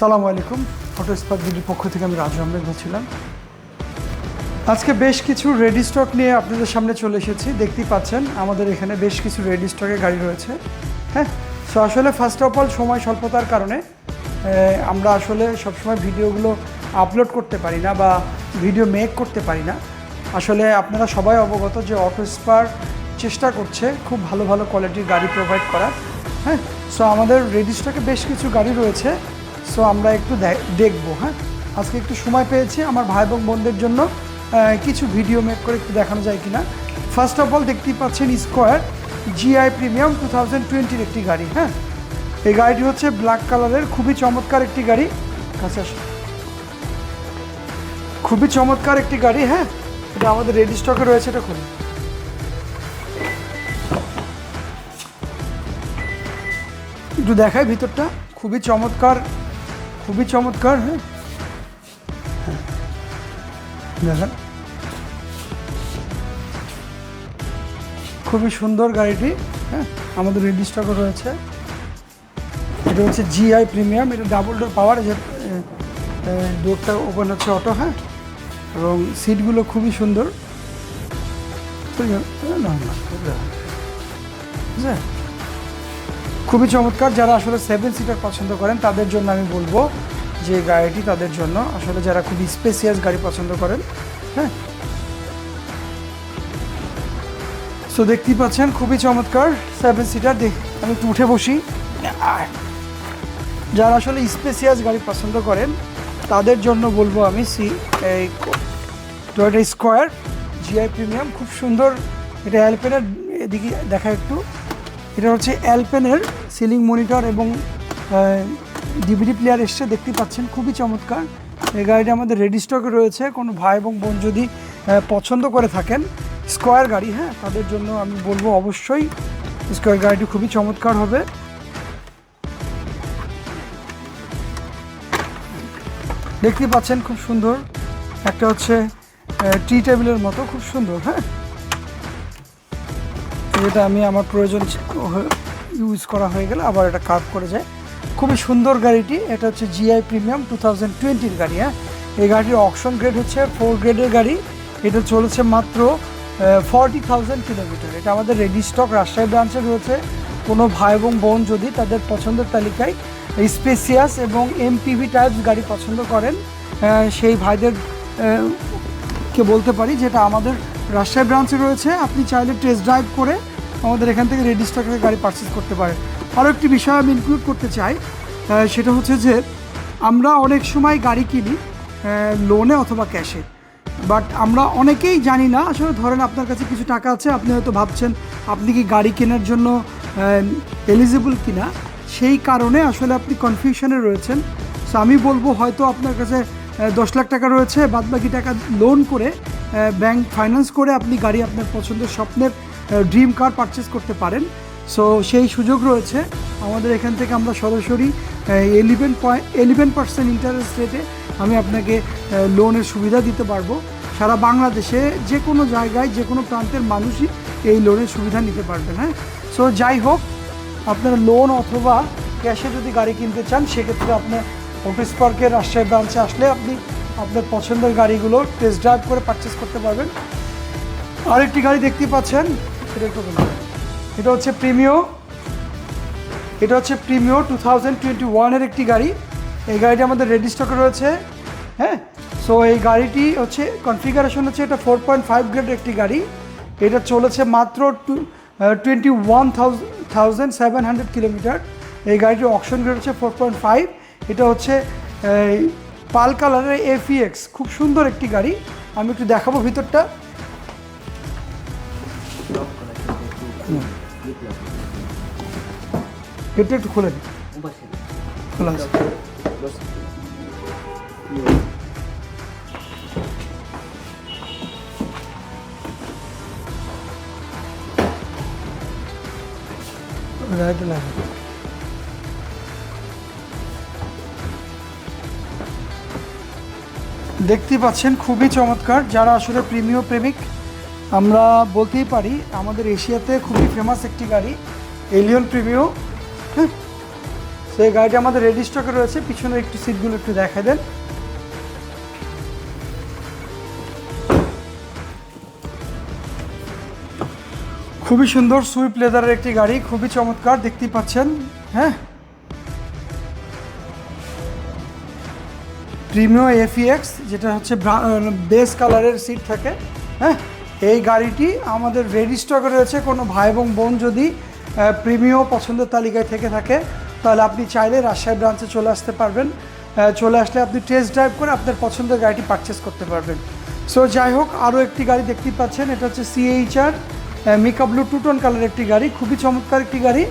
সালামু আলাইকুম। Auto spark ভিডির পক্ষ থেকে আমি রাজু আহমেদ বলছিলাম। আজকে বেশ কিছু রেডি স্টক নিয়ে আপনাদের সামনে চলে এসেছি। দেখতেই পাচ্ছেন, আমাদের এখানে বেশ কিছু রেডি স্টকের গাড়ি রয়েছে। হ্যাঁ? সো আসলে ফার্স্ট অফ অল সময় স্বল্পতার কারণে আমরা আসলে সবসময় ভিডিওগুলো আপলোড করতে পারি না বা ভিডিও মেক করতে পারি না। আসলে আপনারা সবাই অবগত যে অটো স্পার চেষ্টা করছে খুব ভালো ভালো কোয়ালিটির গাড়ি প্রোভাইড করার। হ্যাঁ? সো আমাদের রেডি স্টকে বেশ কিছু গাড়ি রয়েছে। সো আমরা একটু দেখব হ্যাঁ? আজকে একটু সময় পেয়েছি আমার ভাই এবং বোনদের জন্য। কিছু ভিডিও মেক করে একটু দেখানো যায় কিনা। ফার্স্ট অফ অল দেখতেই পাচ্ছেন square GI premium two thousand টোয়েন্টির একটি গাড়ি হ্যাঁ? এই গাড়িটি হচ্ছে ব্ল্যাক কালারের খুবই চমৎকার একটি গাড়ি। কাছে। খুবই চমৎকার একটি গাড়ি হ্যাঁ? এটা আমাদের রেডি স্টকে রয়েছে, এটা খুলুন। একটু দেখাই ভিতরটা। খুবই চমৎকার খুবই চমৎকার হ্যাঁ। হ্যাঁ। দেখেন। খুবই সুন্দর গাড়িটি হ্যাঁ আমাদের রেডি স্টকে রয়েছে। এটা হচ্ছে জিআই প্রিমিয়াম এটা ডাবল ডোর পাওয়ার যে ডোরটা ওপেন হচ্ছে অটো হ্যাঁ। এবং সিটগুলো খুবই সুন্দর। না, না, ঠিক আছে খুবই চমৎকার। যারা আসলে সেভেন সিটার পছন্দ করেন, তাদের জন্য আমি বলব যে গাড়িটি তাদের জন্য। আসলে যারা খুবই স্পেসিয়াস গাড়ি পছন্দ করেন হ্যাঁ। সো দেখতেই পাচ্ছেন, খুবই চমৎকার সেভেন সিটার দেখ, আমি একটু উঠে বসি। যারা আসলে স্পেসিয়াস গাড়ি পছন্দ করেন, তাদের জন্য বলব আমি সি, এই টয়োটা স্কোয়ার জিআই প্রিমিয়াম খুব সুন্দর, এটা অ্যালপেনের এদিকে দেখা একটু। এটা হচ্ছে অ্যালপেনের সিলিং মনিটর এবং ডিভিডি প্লেয়ার এসছে দেখতে পাচ্ছেন, খুবই চমৎকার। এই গাড়িটা আমাদের রেডি স্টকে রয়েছে, কোনো ভাই এবং বোন যদি পছন্দ করে থাকেন স্কোয়ার গাড়ি হ্যাঁ তাদের জন্য আমি বলব অবশ্যই স্কোয়ার গাড়িটি খুবই চমৎকার হবে। দেখতে পাচ্ছেন, খুব সুন্দর। একটা হচ্ছে টি টেবিলের মতো, খুব সুন্দর হ্যাঁ? যেটা আমি আমার প্রয়োজন ইউজ করা হয়ে গেলে আবার এটা কার্ভ করে যায়। খুবই সুন্দর গাড়িটি। এটা হচ্ছে জিআই প্রিমিয়াম টু থাউজেন্ড টোয়েন্টির গাড়ি হ্যাঁ? এই গাড়িটির অকশন গ্রেড হচ্ছে ফোর গ্রেডের গাড়ি। এটা চলেছে মাত্র ফর্টি থাউজেন্ড কিলোমিটার এটা আমাদের রেডি স্টক রাজশাহী ব্রাঞ্চে রয়েছে। কোনো ভাই এবং বোন যদি তাদের পছন্দের তালিকায় স্পেসিয়াস এবং এমপিভি টাইপস গাড়ি পছন্দ করেন সেই ভাইদের কে বলতে পারি, যেটা আমাদের রাজশাহী ব্রাঞ্চে রয়েছে। আপনি চাইলে টেস্ট ড্রাইভ করে আমাদের এখান থেকে রেডি স্টকের গাড়ি পারচেস করতে পারে। আরও একটি বিষয় আমি ইনক্লুড করতে চাই সেটা হচ্ছে যে আমরা অনেক সময় গাড়ি কিনি লোনে অথবা ক্যাশে বাট আমরা অনেকেই জানি না, আসলে ধরেন আপনার কাছে কিছু টাকা আছে, আপনি হয়তো ভাবছেন, আপনি কি গাড়ি কেনার জন্য এলিজিবল কিনা? সেই কারণে আসলে আপনি কনফিউশনে রয়েছেন। সো আমি বলব হয়তো আপনার কাছে দশ লাখ টাকা রয়েছে বাদ বাকি টাকা লোন করে ব্যাংক ফাইন্যান্স করে আপনি গাড়ি আপনার পছন্দের স্বপ্নের ড্রিম কার পারচেস করতে পারেন। সো সেই সুযোগ রয়েছে। আমাদের এখান থেকে আমরা সরাসরি eleven point eleven percent interest রেটে আমি আপনাকে লোনের সুবিধা দিতে পারব। সারা বাংলাদেশে যে কোনো জায়গায়, যে কোনো প্রান্তের মানুষই এই লোনের সুবিধা নিতে পারবেন হ্যাঁ? সো যাই হোক, আপনারা লোন অথবা ক্যাশে যদি গাড়ি কিনতে চান, সেক্ষেত্রে আপনার অফিস পার্কের রাজশাহী ব্রাঞ্চে আসলে আপনি আপনার পছন্দের গাড়িগুলো টেস্ট ড্রাইভ করে পারচেস করতে পারবেন। আরেকটি গাড়ি দেখতে পাচ্ছেন এটা হচ্ছে প্রিমিও এটা হচ্ছে প্রিমিও টু থাউজেন্ড টোয়েন্টি ওয়ানের একটি গাড়ি। এই গাড়িটি আমাদের রেডি স্টকে রয়েছে হ্যাঁ? সো এই গাড়িটি হচ্ছে কনফিগারেশন হচ্ছে এটা ফোর পয়েন্ট ফাইভ গ্রেডের একটি গাড়ি। এটা চলেছে মাত্র two twenty one thousand seven hundred kilometre. এই গাড়িটির অপশন গ্রেড হচ্ছে ফোর পয়েন্ট ফাইভ এটা হচ্ছে পাল কালারের এফিএক্স খুব সুন্দর একটি গাড়ি। আমি একটু দেখাবো ভিতরটা। গেটটা একটু খুলে খোলা আছে। দেখতেই পাচ্ছেন খুবই চমৎকার যারা আসলে প্রিমিয় প্রেমিক আমরা বলতেই পারি, আমাদের এশিয়াতে খুবই ফেমাস একটি গাড়ি এলিয়ন প্রিমিও হ্যাঁ তো এই গাড়িটা আমাদের রেডি স্টকে রয়েছে। পিছনে একটু সিটগুলো একটু দেখা দেন। খুবই সুন্দর সুইপ লেদারের একটি গাড়ি, খুবই চমৎকার, দেখতেই পাচ্ছেন। হ্যাঁ। প্রিমিও এফিএক্স যেটা হচ্ছে বেস কালারের সিট থাকে। হ্যাঁ। এই গাড়িটি আমাদের রেডি স্টকে রয়েছে। কোনো ভাই এবং বোন যদি প্রিমিও পছন্দের তালিকায় থেকে থাকে, তাহলে আপনি চাইলে রাজশাহী ব্রাঞ্চে চলে আসতে পারবেন। চলে আসলে আপনি টেস্ট ড্রাইভ করে আপনার পছন্দের গাড়িটি পারচেস করতে পারবেন। সো যাই হোক, আরও একটি গাড়ি দেখতেই পাচ্ছেন। এটা হচ্ছে CHR mica blue two tone colour একটি গাড়ি। খুবই চমৎকার একটি গাড়ি।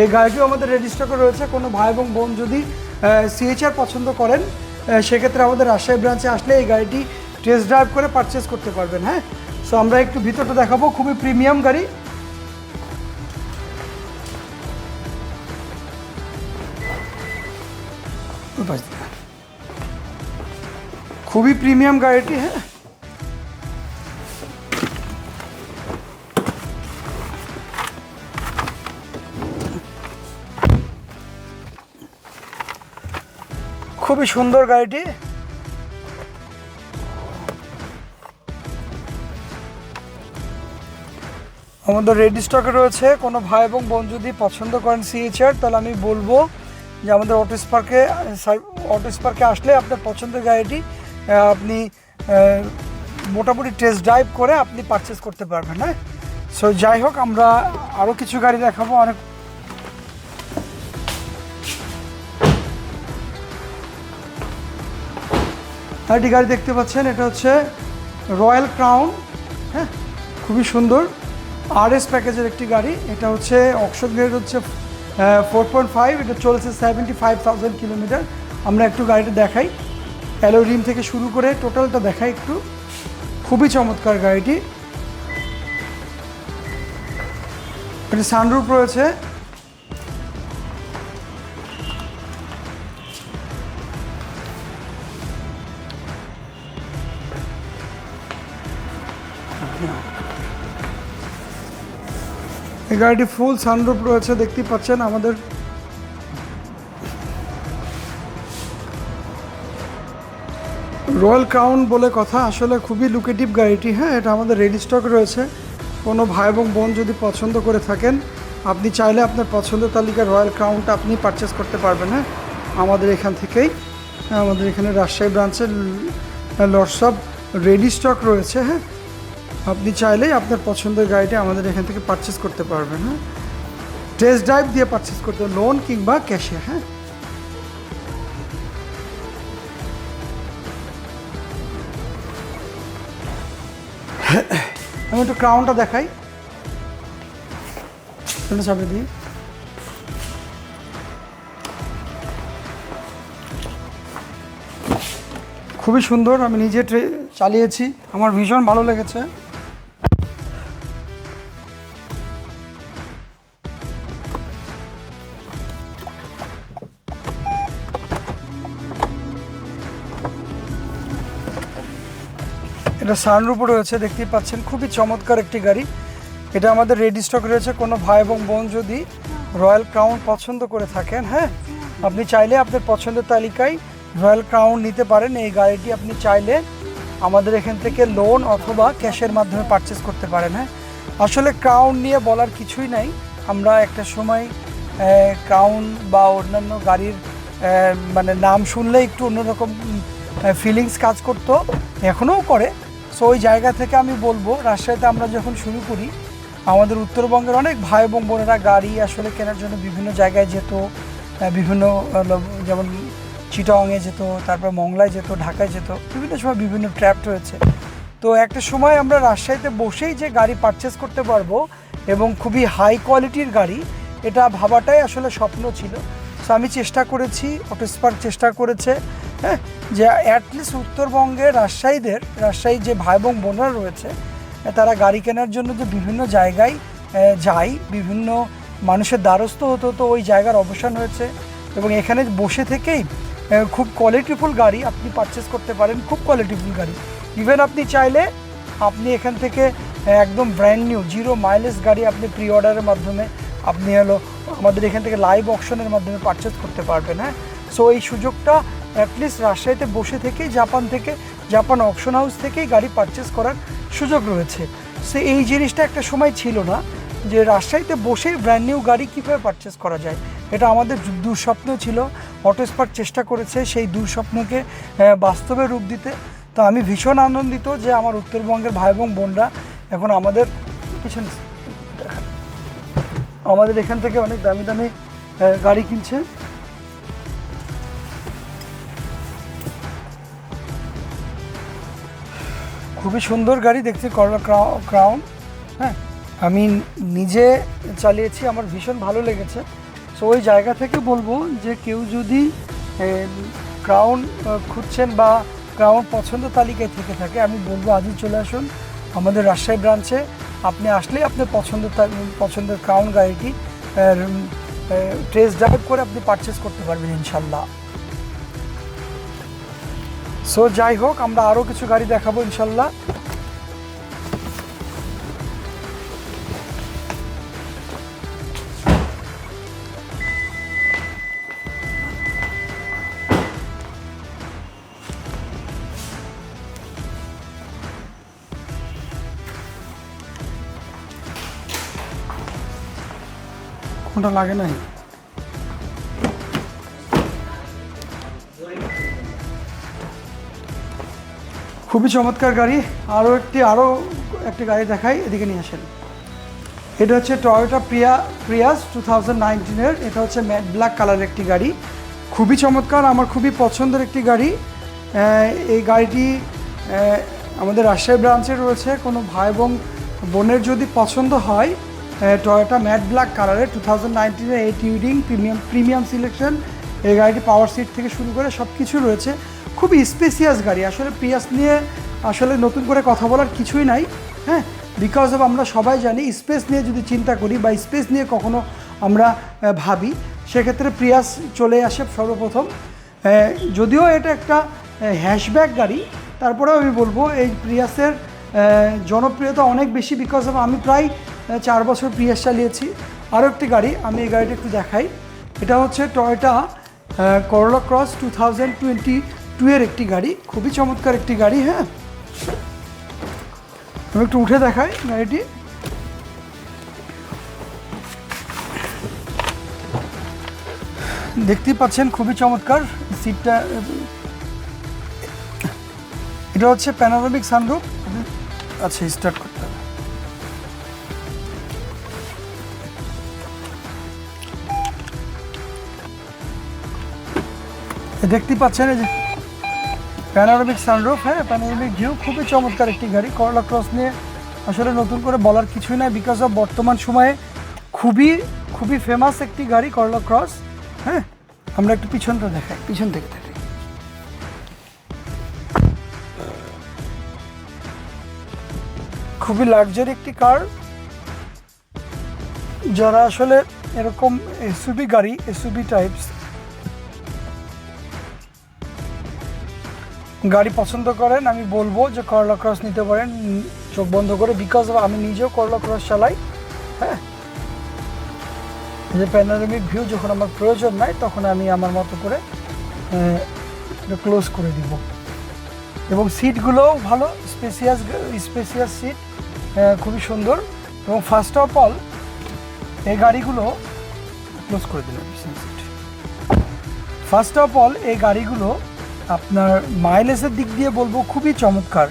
এই গাড়িটিও আমাদের রেজিস্টার করে রয়েছে। কোনো ভাই এবং বোন যদি সিএইচআর পছন্দ করেন সেক্ষেত্রে আমাদের রাজশাহী ব্রাঞ্চে আসলে এই গাড়িটি টেস্ট ড্রাইভ করে পারচেস করতে পারবেন হ্যাঁ? সো আমরা একটু ভিতরটা দেখাবো, খুবই প্রিমিয়াম গাড়ি। খুবই প্রিমিয়াম গাড়িটি হ্যাঁ। খুবই সুন্দর গাড়িটি। আমাদের রেডি স্টকে রয়েছে। কোনো ভাই এবং বোন যদি পছন্দ করেন সিএচআর তাহলে আমি বলব যে আমাদের অটো স্পার্কে অটো স্পার্কে আসলে আপনার পছন্দের গাড়িটি আপনি মোটামুটি টেস্ট ড্রাইভ করে আপনি পারচেস করতে পারবেন হ্যাঁ? সো যাই হোক, আমরা আরও কিছু গাড়ি দেখাবো, অনেক আরেকটি গাড়ি দেখতে পাচ্ছেন, এটা হচ্ছে রয়্যাল ক্রাউন হ্যাঁ? খুবই সুন্দর। আর এস প্যাকেজের একটি গাড়ি, এটা হচ্ছে অক্সন গ্রেড হচ্ছে ফোর পয়েন্ট ফাইভ এটা চলেছে সেভেন্টি ফাইভ থাউজেন্ড কিলোমিটার আমরা একটু গাড়িটা দেখাই। অ্যালো রিম থেকে শুরু করে টোটালটা দেখাই একটু। খুবই চমৎকার গাড়িটি। এটা সানরুপ রয়েছে। এই গাড়িটি ফুল সানরুফ রয়েছে, দেখতেই পাচ্ছেন আমাদের। রয়্যাল ক্রাউন বলে কথা, আসলে খুবই লুকেটিভ গাড়িটি হ্যাঁ এটা আমাদের রেডি স্টক রয়েছে। কোনো ভাই এবং বোন যদি পছন্দ করে থাকেন, আপনি চাইলে আপনার পছন্দের তালিকায় রয়্যাল ক্রাউনটা আপনি পারচেস করতে পারবেন হ্যাঁ আমাদের এখান থেকেই। আমাদের এখানে রাজশাহী ব্রাঞ্চের অফ রেডি স্টক রয়েছে হ্যাঁ। আপনি চাইলেই আপনার পছন্দের গাড়িটি আমাদের এখান থেকে পারচেস করতে পারবেন হ্যাঁ? টেস্ট ড্রাইভ দিয়ে পারচেস করতে লোন কিংবা ক্যাশে হ্যাঁ? আমি একটু ক্রাউনটা দেখাই। সামনে চাপে খুবই সুন্দর, আমি নিজে ট্রে- চালিয়েছি, আমার ভীষণ ভালো লেগেছে। এটা সানরুপও রয়েছে, দেখতেই পাচ্ছেন, খুবই চমৎকার একটি গাড়ি। এটা আমাদের রেডি স্টক রয়েছে, কোনো ভাই এবং বোন যদি রয়্যাল ক্রাউন পছন্দ করে থাকেন হ্যাঁ? আপনি চাইলে আপনার পছন্দের তালিকায় রয়্যাল ক্রাউন নিতে পারেন, এই গাড়িটি আপনি চাইলে আমাদের এখান থেকে লোন অথবা ক্যাশের মাধ্যমে পারচেস করতে পারেন হ্যাঁ? আসলে ক্রাউন নিয়ে বলার কিছুই নাই। আমরা একটা সময় ক্রাউন বা অন্যান্য গাড়ির মানে নাম শুনলে একটু অন্যরকম ফিলিংস কাজ করতো, এখনও করে। সো ওই জায়গা থেকে আমি বলব, রাজশাহীতে আমরা যখন শুরু করি, আমাদের উত্তরবঙ্গের অনেক ভাই এবং বোনেরা গাড়ি আসলে কেনার জন্য বিভিন্ন জায়গায় যেত বিভিন্ন যেমন চিটংয়ে যেত, তারপর মংলায় যেত ঢাকায় যেত, বিভিন্ন সময় বিভিন্ন ট্র্যাপ রয়েছে। তো একটা সময় আমরা রাজশাহীতে বসেই যে গাড়ি পারচেস করতে পারব এবং খুবই হাই কোয়ালিটির গাড়ি, এটা ভাবাটাই আসলে স্বপ্ন ছিল। সো আমি চেষ্টা করেছি অটোস্পার্ক চেষ্টা করেছে হ্যাঁ? যে অ্যাটলিস্ট উত্তরবঙ্গে রাজশাহীদের রাজশাহী যে ভাই এবং বোনরা রয়েছে তারা গাড়ি কেনার জন্য যে বিভিন্ন জায়গায় যায়, বিভিন্ন মানুষের দ্বারস্থ হতো, তো ওই জায়গার অবসান হয়েছে। এবং এখানে বসে থেকেই খুব কোয়ালিটিফুল গাড়ি আপনি পারচেস করতে পারেন, খুব কোয়ালিটিফুল গাড়ি। ইভেন আপনি চাইলে আপনি এখান থেকে একদম ব্র্যান্ড নিউ জিরো মাইলেজ গাড়ি আপনি প্রি অর্ডারের মাধ্যমে আপনি হলো আমাদের এখান থেকে লাইভ অপশনের মাধ্যমে পারচেস করতে পারবেন হ্যাঁ? সো এই সুযোগটা অ্যাটলিস্ট রাজশাহীতে বসে থেকেই জাপান থেকে জাপান অপশন হাউস থেকেই গাড়ি পারচেস করার সুযোগ রয়েছে। সে এই জিনিসটা একটা সময় ছিল না যে রাজশাহীতে বসেই ব্র্যান্ড নিউ গাড়ি কীভাবে পারচেস করা যায়, এটা আমাদের দুঃস্বপ্ন ছিল। অটোস্পার্ট চেষ্টা করেছে সেই দুঃস্বপ্নকে বাস্তবে রূপ দিতে। তো আমি ভীষণ আনন্দিত যে আমার উত্তরবঙ্গের ভাই এবং বোনরা এখন আমাদের পিছনে আমাদের এখান থেকে অনেক দামি দামি গাড়ি কিনছে। খুবই সুন্দর গাড়ি দেখছি করলা ক্রাউন হ্যাঁ। আমি নিজে চালিয়েছি, আমার ভীষণ ভালো লেগেছে। সো ওই জায়গা থেকে বলব যে কেউ যদি ক্রাউন খুঁজছেন বা ক্রাউন পছন্দ তালিকায় থেকে থাকে, আমি বলব আজই চলে আসুন আমাদের রাজশাহী ব্রাঞ্চে আপনি আসলেই আপনার পছন্দের তা- পছন্দের ক্রাউন গাড়িটি টেস্ট ড্রাইভ করে আপনি পারচেস করতে পারবেন ইনশাল্লাহ। সো যাই হোক, আমরা আরও কিছু গাড়ি দেখাবো ইনশাল্লাহ। কোনটা লাগে নাই? খুবই চমৎকার গাড়ি। আরও একটি আরও একটি গাড়ি দেখাই, এদিকে নিয়ে আসেন। এটা হচ্ছে Toyota Priya Prius two thousand নাইনটিনের এটা হচ্ছে ম্যাট ব্ল্যাক কালারের একটি গাড়ি। খুবই চমৎকার, আমার খুবই পছন্দের একটি গাড়ি। এই গাড়িটি আমাদের রাজশাহী ব্রাঞ্চে রয়েছে। কোনো ভাই এবং বোনের যদি পছন্দ হয় টয়োটা ম্যাট ব্ল্যাক কালারের টু থাউজেন্ড নাইনটিনের এইট ইউডিং প্রিমিয়াম প্রিমিয়াম সিলেকশন এই গাড়িটি পাওয়ার সিট থেকে শুরু করে সব কিছু রয়েছে। খুবই স্পেসিয়াস গাড়ি। আসলে প্রিয়াস নিয়ে আসলে নতুন করে কথা বলার কিছুই নাই হ্যাঁ? বিকজ অফ আমরা সবাই জানি স্পেস নিয়ে যদি চিন্তা করি বা স্পেস নিয়ে কখনো আমরা ভাবি, সেক্ষেত্রে প্রিয়াস চলে আসে সর্বপ্রথম। যদিও এটা একটা হ্যাশব্যাক গাড়ি, তারপরেও আমি বলব এই প্রিয়াসের জনপ্রিয়তা অনেক বেশি বিকজ অফ আমি প্রায় চার বছর প্রিয়াস চালিয়েছি। আরও একটি গাড়ি, আমি এই গাড়িটা একটু দেখাই। এটা হচ্ছে Toyota Corolla Cross two thousand twenty two এর একটি গাড়ি, খুবই চমৎকার একটি গাড়ি হ্যাঁ? আমি একটু উঠে দেখাই গাড়িটি। দেখতেই পাচ্ছেন খুবই চমৎকার সিটটা, এটা হচ্ছে প্যানোরামিক সানরুফ আচ্ছা স্টার্ট দেখতেই পাচ্ছেন এই যে প্যানোরামিক সানরুফ হ্যাঁ প্যানোরামিক ভিউ খুবই চমৎকার একটি গাড়ি। করলা ক্রস নিয়ে আসলে নতুন করে বলার কিছুই নাই বিকজ অফ বর্তমান সময়ে খুবই খুবই ফেমাস একটি গাড়ি করলা ক্রস হ্যাঁ আমরা একটু পিছনটা দেখাই। পিছন থেকে দেখাই। খুবই লাক্সারি একটি কার যারা আসলে এরকম এসইউবি গাড়ি এসইউবি টাইপস গাড়ি পছন্দ করেন, আমি বলব যে করলা ক্রস নিতে পারেন, চোখ বন্ধ করে বিকজ আমি নিজেও করলা ক্রস চালাই হ্যাঁ? যে প্যানোরামিক ভিউ যখন আমার প্রয়োজন নাই, তখন আমি আমার মতো করে ক্লোজ করে দিব। এবং সিটগুলোও ভালো স্পেসিয়াস স্পেসিয়াস সিট খুবই সুন্দর। এবং ফার্স্ট অফ অল এই গাড়িগুলো ক্লোজ করে দিলাম ফার্স্ট অফ অল এই গাড়িগুলো আপনার মাইলেজের দিক দিয়ে বলব খুবই চমৎকার।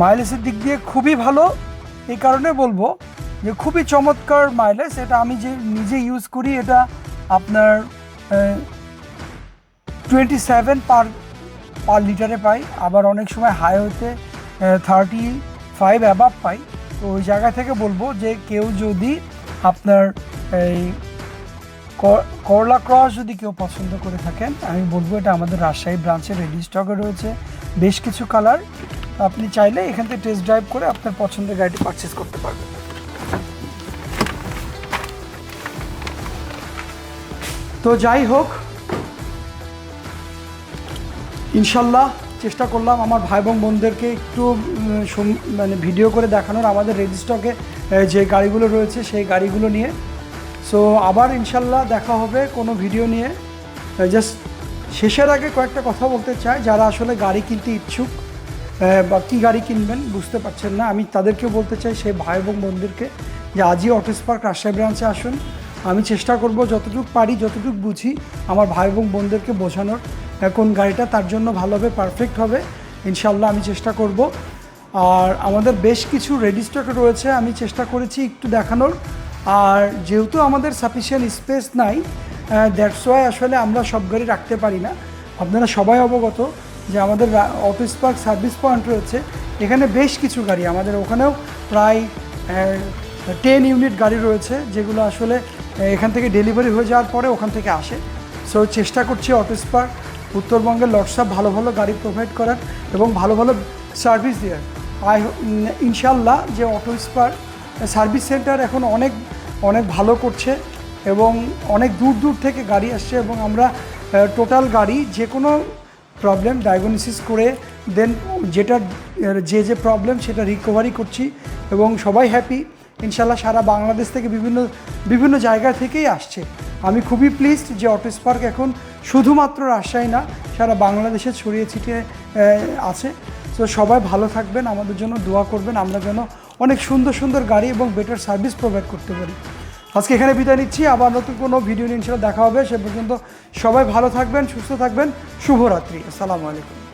মাইলেজের দিক দিয়ে খুবই ভালো, এই কারণে বলব যে খুবই চমৎকার মাইলেজ এটা আমি যে নিজে ইউজ করি, এটা আপনার টোয়েন্টি সেভেন পার পার লিটারে পাই, আবার অনেক সময় হাই হতে থার্টি ফাইভ অ্যাবাভ পাই। তো ওই জায়গা থেকে বলব যে কেউ যদি আপনার, এই করলা ক্রস যদি কেউ পছন্দ করে থাকেন, আমি বলব এটা আমাদের রাজশাহী ব্রাঞ্চে রেডি স্টকে রয়েছে। বেশ কিছু কালার আপনি চাইলে এখান থেকে টেস্ট ড্রাইভ করে আপনার পছন্দের গাড়িটি পারচেস করতে পারবেন। তো যাই হোক, ইনশাল্লাহ চেষ্টা করলাম আমার ভাই বোন বোনদেরকে একটু মানে ভিডিও করে দেখানোর। আমাদের রেজিস্টকে যে গাড়িগুলো রয়েছে, সেই গাড়িগুলো নিয়ে সো আবার ইনশাল্লাহ দেখা হবে কোনো ভিডিও নিয়ে। জাস্ট শেষের আগে কয়েকটা কথা বলতে চাই। যারা আসলে গাড়ি কিনতে ইচ্ছুক বা কী গাড়ি কিনবেন বুঝতে পারছেন না। আমি তাদেরকেও বলতে চাই সেই ভাই এবং বোনদেরকে যে আজই অটো স্পার্ক রাজশাহী ব্রাঞ্চে আসুন। আমি চেষ্টা করব যতটুকু পারি, যতটুকু বুঝি আমার ভাই এবং বোনদেরকে বোঝানোর। কোন গাড়িটা তার জন্য ভালো হবে পারফেক্ট হবে। ইনশাল্লাহ আমি চেষ্টা করব। আর আমাদের বেশ কিছু রেডি রয়েছে। আমি চেষ্টা করেছি একটু দেখানোর। আর যেহেতু আমাদের সাফিসিয়েন্ট স্পেস নাই দ্যাটস ওয়াই আসলে আমরা সব গাড়ি রাখতে পারি না। আপনারা সবাই অবগত যে আমাদের অফিস পার্ক সার্ভিস পয়েন্ট রয়েছে। এখানে বেশ কিছু গাড়ি, আমাদের ওখানেও প্রায় টেন ইউনিট গাড়ি রয়েছে, যেগুলো আসলে এখান থেকে ডেলিভারি হয়ে যাওয়ার পরে ওখান থেকে আসে। সো চেষ্টা করছি অফিস পার্ক উত্তরবঙ্গের লটসাপ ভালো ভালো গাড়ি প্রোভাইড করার এবং ভালো ভালো সার্ভিস দেওয়ার। আই ইনশাল্লাহ যে অটো স্পার্ক সার্ভিস সেন্টার এখন অনেক অনেক ভালো করছে এবং অনেক দূর দূর থেকে গাড়ি আসছে এবং আমরা টোটাল গাড়ি যে কোনো প্রবলেম ডায়াগনোসিস করে দেন যেটা যে যে প্রবলেম সেটা রিকভারি করছি এবং সবাই হ্যাপি ইনশাল্লাহ সারা বাংলাদেশ থেকে বিভিন্ন বিভিন্ন জায়গা থেকেই আসছে। আমি খুবই প্লিজড যে অটো স্পার্ক এখন শুধুমাত্র রাজশাহী না, সারা বাংলাদেশে ছড়িয়ে ছিটিয়ে আছে। তো সবাই ভালো থাকবেন, আমাদের জন্য দোয়া করবেন, আমরা যেন অনেক সুন্দর সুন্দর গাড়ি এবং বেটার সার্ভিস প্রোভাইড করতে পারি। আজকে এখানে বিদায় নিচ্ছি, আবার নতুন কোনো ভিডিও নিয়ে দেখা হবে। সে পর্যন্ত সবাই ভালো থাকবেন, সুস্থ থাকবেন। শুভরাত্রি, আসসালামু আলাইকুম।